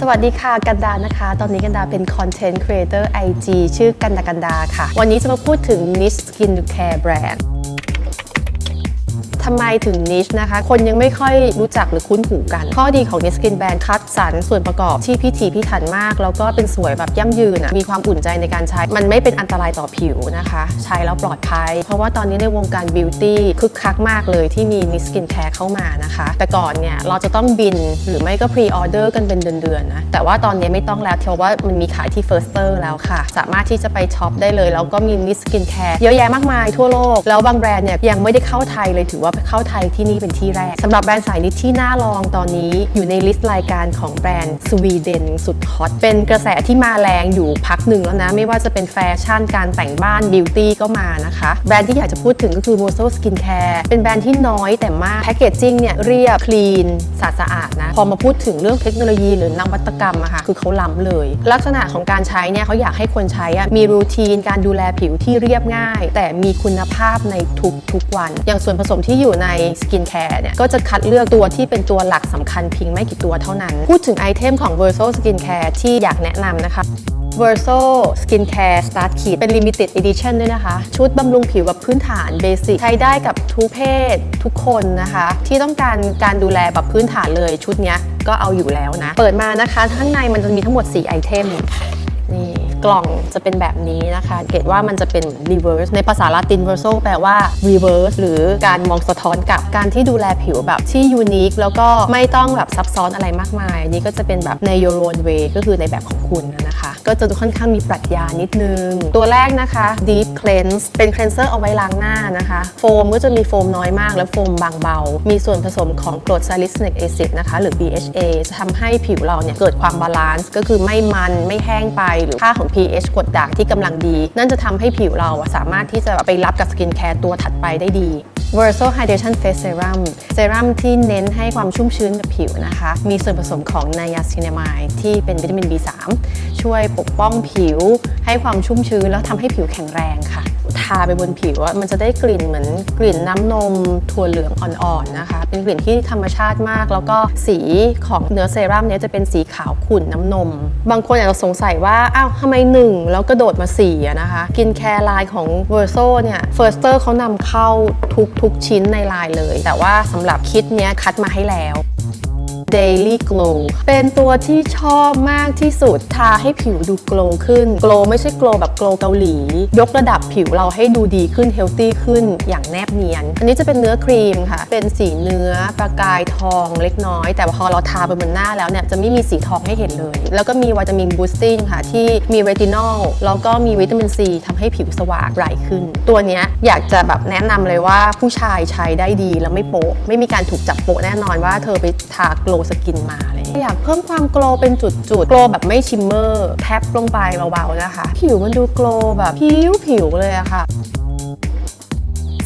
สวัสดีค่ะกันดานะคะ ตอนนี้กันดาเป็น Content Creator IG ชื่อกันดากันดาค่ะ วันนี้จะมาพูดถึง Niche Skin Care Brand ทำไมถึง niche นะคะ คนยังไม่ค่อยรู้จักหรือคุ้นหูกัน ข้อดีของ niche skin brand คัดสรรส่วนประกอบที่พิถีพิถันมาก แล้วก็เป็นสวยแบบยั่งยืนอะมีความอุ่นใจในการใช้ มันไม่เป็นอันตรายต่อผิวนะคะ ใช้แล้วปลอดภัย เพราะว่าตอนนี้ในวงการ beauty คึกคักมากเลยที่มี niche skin care เข้ามานะคะ แต่ก่อนเนี่ยเราจะต้องบินหรือไม่ก็ pre order กันเป็นเดือนๆนะแต่ว่าตอนนี้ไม่ต้องแล้วเพราะว่ามันมีขายที่ Firster แล้วค่ะ สามารถที่จะไปช็อปได้เลยแล้วก็มี niche skin care เยอะแยะมากมายทั่วโลกแล้วบางแบรนด์เนี่ยยังไม่ได้เข้าไทยเลยถือว่าเข้าไทยที่นี่เป็นที่แรกสำหรับแบรนด์สายนิดที่น่าลองตอนนี้อยู่ในลิสต์รายการของแบรนด์สวีเดนสุดฮอตเป็นกระแสที่มาแรงอยู่พักหนึ่งแล้วนะ ไม่ว่าจะเป็นแฟชั่นการแต่งบ้านบิวตี้ก็มานะคะ แบรนด์ที่อยากจะพูดถึงก็คือ m o s o Skin Care เป็นแบรนด์ที่น้อยแต่มากแพคเกจจิ้งเนี่ยเรียบคลีนสะอาดนะพอมาพูดถึงเรื่องเทคโนโลยีหรือนวัตกรรมอะค่ะคือเขาล้ำเลย ลักษณะของการใช้เนี่ยเขาอยากให้คนใช้อะมีรูทีนการดูแลผิวที่เรียบง่าย แต่มีคุณภาพในทุกๆวัน อย่างส่วนผสมที่อยูู่่ในสกินแคร์เนี่ย ก็จะคัดเลือกตัวที่เป็นตัวหลักสำคัญเพียงไม่กี่ตัวเท่านั้น พูดถึงไอเทมของ Verso Skin Care ที่อยากแนะนำนะคะ Verso Skin Care Start Kit เป็น Limited Edition ด้วยนะคะ ชุดบำรุงผิวแบบพื้นฐานเบสิกใช้ได้กับทุกเพศทุกคนนะคะ ที่ต้องการการดูแลแบบพื้นฐานเลยชุดนี้ก็เอาอยู่แล้วนะ เปิดมานะคะ ข้างในมันจะมีทั้งหมด 4 ไอเทมนี่ กล่องจะเป็นแบบนี้นะคะ เกรดว่ามันจะเป็น reverse ในภาษาลาติน verso แปลว่า reverse หรือการมองสะท้อนกับการที่ดูแลผิวแบบที่ unique แล้วก็ไม่ต้องแบบซับซ้อนอะไรมากมาย นี่ก็จะเป็นแบบใน your own way ก็คือในแบบของคุณนะคะก็จะค่อนข้างมีปรัชญานิดนึง ตัวแรกนะคะ deep cleanse เป็น cleanser เอาไว้ล้างหน้านะคะ โฟมก็จะมีโฟมน้อยมาก และโฟมบางเบา มีส่วนผสมของกรด salicylic acid นะคะ หรือ BHA จะทำให้ผิวเราเนี่ยเกิดความบาลานซ์ก็คือไม่มันไม่แห้งไป หรือค่าของ pH กรดด่างที่กำลังดี นั่นจะทำให้ผิวเราสามารถที่จะไปรับกับสกินแคร์ตัวถัดไปได้ดี Verso Hydration Face Serum เซรั่มที่เน้นให้ความชุ่มชื้นกับผิวนะคะ มีส่วนผสมของไนยาซินามายที่เป็นวิตามิน B3 ช่วยปกป้องผิว ให้ความชุ่มชื้นแล้วทำให้ผิวแข็งแรงค่ะ ทาไปบนผิวมันจะได้กลิ่นเหมือนกลิ่นน้ำนมถั่วเหลืองอ่อนๆนะคะ เป็นกลิ่นที่ธรรมชาติมาก แล้วก็สีของเนื้อเซรั่มเนี้ยจะเป็นสีขาวขุ่นน้ำนม บางคนอาจจะสงสัยว่าอ้าวทำไมหนึ่งแล้วกระโดดมาสี่นะคะ กินแคร์ไลน์ของ Verso เนี่ย Firster เขานำเข้าทุกทุกชิ้นในไลน์เลย แต่ว่าสำหรับคิดเนี้ยคัดมาให้แล้ว Daily Glow เป็นตัวที่ชอบมากที่สุด ทาให้ผิวดูโกลว์ขึ้น โกลว์ไม่ใช่โกลว์แบบโกลว์เกาหลี ยกระดับผิวเราให้ดูดีขึ้นเฮลตี้ขึ้นอย่างแนบเนียน อันนี้จะเป็นเนื้อครีมค่ะ เป็นสีเนื้อประกายทองเล็กน้อย แต่พอเราทาไปบนหน้าแล้วเนี่ยจะไม่มีสีทองให้เห็นเลย แล้วก็มีวิตามินบูสติ้งค่ะ ที่มีเรตินอลแล้วก็มีวิตามินซีทำให้ผิวสว่างไบรท์ขึ้น ตัวนี้อยากจะแบบแนะนำเลยว่าผู้ชายใช้ได้ดีแล้วไม่โป๊ะไม่มีการถูกจับโป๊ะแน่นอนว่าเธอไปทาโกลสกินมาอะไรอย่างอยากเพิ่มความโกลเป็นจุดๆ โกลแบบไม่ชิมเมอร์ แทบลงไปเบาๆนะคะ ผิวมันดูโกลแบบผิวๆเลยอะค่ะ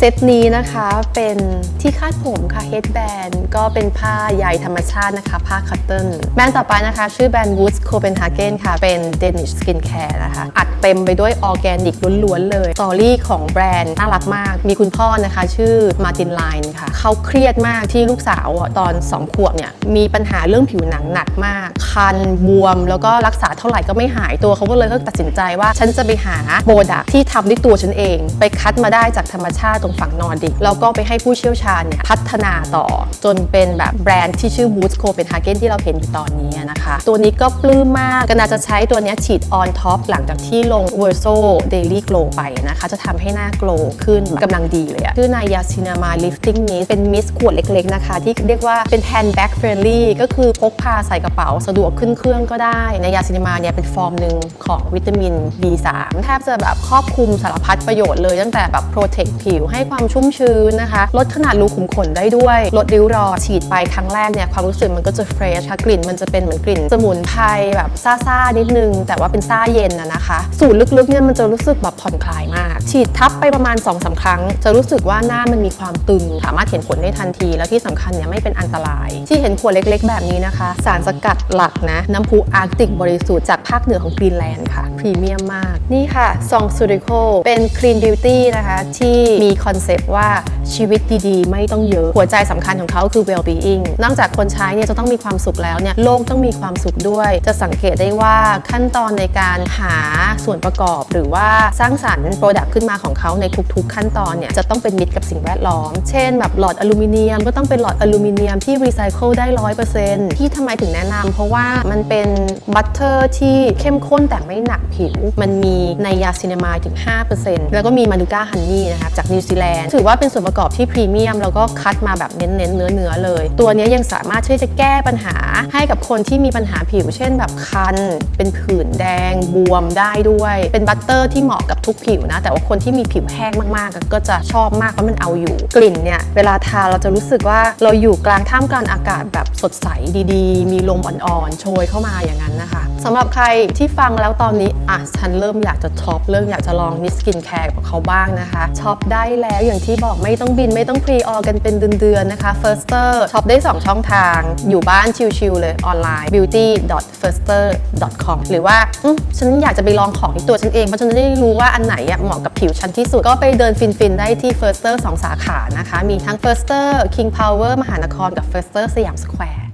เซตนี้นะคะเป็นที่คาดผมค่ะ headband ก็เป็นผ้าใยธรรมชาตินะคะ ผ้าคัตเติลแบรนด์ต่อไปนะคะ ชื่อแบรนด์ Woods Copenhagen ค่ะ เป็น Danish Skincare นะคะ อัดเต็มไปด้วยออร์แกนิกล้วนๆเลยสตอรี่ของแบรนด์น่ารักมาก มีคุณพ่อนะคะ ชื่อมาตินไลน์ค่ะ เขาเครียดมากที่ลูกสาวอะตอน 2 ขวบเนี่ย มีปัญหาเรื่องผิวหนังหนักมาก คันบวม แล้วก็รักษาเท่าไหร่ก็ไม่หายตัวเขาก็เลยก็ตัดสินใจว่าฉันจะไปหาโปรดักที่ทำด้วยตัวฉันเอง ไปคัดมาได้จากธรรมชาติตรงฝั่งนอร์ดิกแล้วก็ไปให้ผู้เชี่ยวชาญเนี่ยพัฒนาต่อ จนเป็นแบบแบรนด์ที่ชื่อ Boots Copenhagen ที่เราเห็นอยู่ตอนนี้นะคะ ตัวนี้ก็ปลื้มมากก็น่าจะใช้ตัวนี้ฉีด on top หลังจากที่ลง Verso Daily Glow ไปนะคะ จะทำให้หน้า glow ขึ้นกำลังดีเลยอะชื่อนายาซินามา lifting mist เป็นมิสขวดเล็กๆนะคะ ที่เรียกว่าเป็น handbag friendly ก็คือพกพาใส่กระเป๋า สะดวกขึ้นเครื่องก็ได้นายาซินามาเนี่ยเป็นฟอร์มหนึ่งของวิตามิน B3 แทบจะแบบครอบคลุมสารพัดประโยชน์เลยตั้งแต่แบบ protect ผิวให้ให้ความชุ่มชื้นนะคะ ลดขนาดรูขุมขนได้ด้วย ลดริ้วรอยฉีดไปครั้งแรกเนี่ยความรู้สึกมันก็จะเฟรชค่ะกลิ่นมันจะเป็นเหมือนกลิ่นสมุนไพรแบบซ่าๆนิดนึง แต่ว่าเป็นซ่าเย็นนะนะคะ สูตรลึกๆเนี่ยมันจะรู้สึกแบบผ่อนคลายมาก ฉีดทับไปประมาณ2อสาครั้ง จะรู้สึกว่าหน้ามันมีความตึง สามารถเห็นผลได้ทันที แล้วที่สำคัญเนี่ยไม่เป็นอันตราย ที่เห็นขวดเล็กๆ แบบนี้นะคะ สารสกัดหลักนะน้ำพุอาร์กติกบริสุทธิ์จากภาคเหนือของกรีนแลนด์ค่ะพรีเมียมมากนี่ค่ะซองซูริโคเป็นคลีนบิวตี้นะคะที่มีคอนอนเซปต์ว่าชีวิตดีๆ ไม่ต้องเยอะ หัวใจสำคัญของเขาคือ well being นอกจากคนใช้เนี่ยจะต้องมีความสุขแล้วเนี่ยโลกต้องมีความสุขด้วย จะสังเกตได้ว่าขั้นตอนในการหาส่วนประกอบ หรือว่าสร้างสรรค์โปรดักต์ขึ้นมาของเขาในทุกๆ ขั้นตอนเนี่ยจะต้องเป็นมิตรกับสิ่งแวดล้อม เช่นแบบหลอดอลูมิเนียมก็ต้องเป็นหลอดอลูมิเนียมที่รีไซเคิลได้ร้อยเปอร์เซ็นต์ที่ทำไมถึงแนะนำเพราะว่ามันเป็นบัตเตอร์ที่เข้มข้นแต่ไม่หนักผิว มันมีในยาซินามายถึง 5%แล้วก็มีมานูก้าฮันนี่นะคะจากนิวซีแลนด์ ถือว่าเป็นส่วนประกอบที่พรีเมียมแล้วก็คัดมาแบบเน้นเนื้อเนื้อเลย ตัวนี้ยยังสามารถช่วยจะแก้ปัญหาให้กับคนที่มีปัญหาผิว เช่นแบบคัน เป็นผื่นแดง บวมได้ด้วย เป็นบัตเตอร์ที่เหมาะกับทุกผิวนะ แต่ว่าคนที่มีผิวแห้งมาก ๆ ก็จะชอบมากเพราะมันเอาอยู่ กลิ่นเนี่ย เวลาทาเราจะรู้สึกว่าเราอยู่กลางท่ามกลางอากาศแบบสดใสดีๆ มีลมอ่อนๆโชยเข้ามาอย่างนั้นนะคะสำหรับใครที่ฟังแล้วตอนนี้อะฉันเริ่มอยากจะช็อปเริ่มอยากจะลองนิสกินแคร์กับเขาบ้างนะคะช็อปได้แล้วแล้วอย่างที่บอกไม่ต้องบินไม่ต้องพรีออกันเป็นเดือนๆนะคะ Firster ช็อปได้ 2 ช่องทาง อยู่บ้านชิลๆเลยออนไลน์ beauty.firster.com หรือว่าอืมฉันอยากจะไปลองของที่ตัวฉันเอง เพราะฉันจะได้รู้ว่าอันไหนเหมาะกับผิวฉันที่สุด ก็ไปเดินฟินๆได้ที่ Firster 2 สาขานะคะ มีทั้ง Firster King Power มหานครกับ Firster สยามสแควร์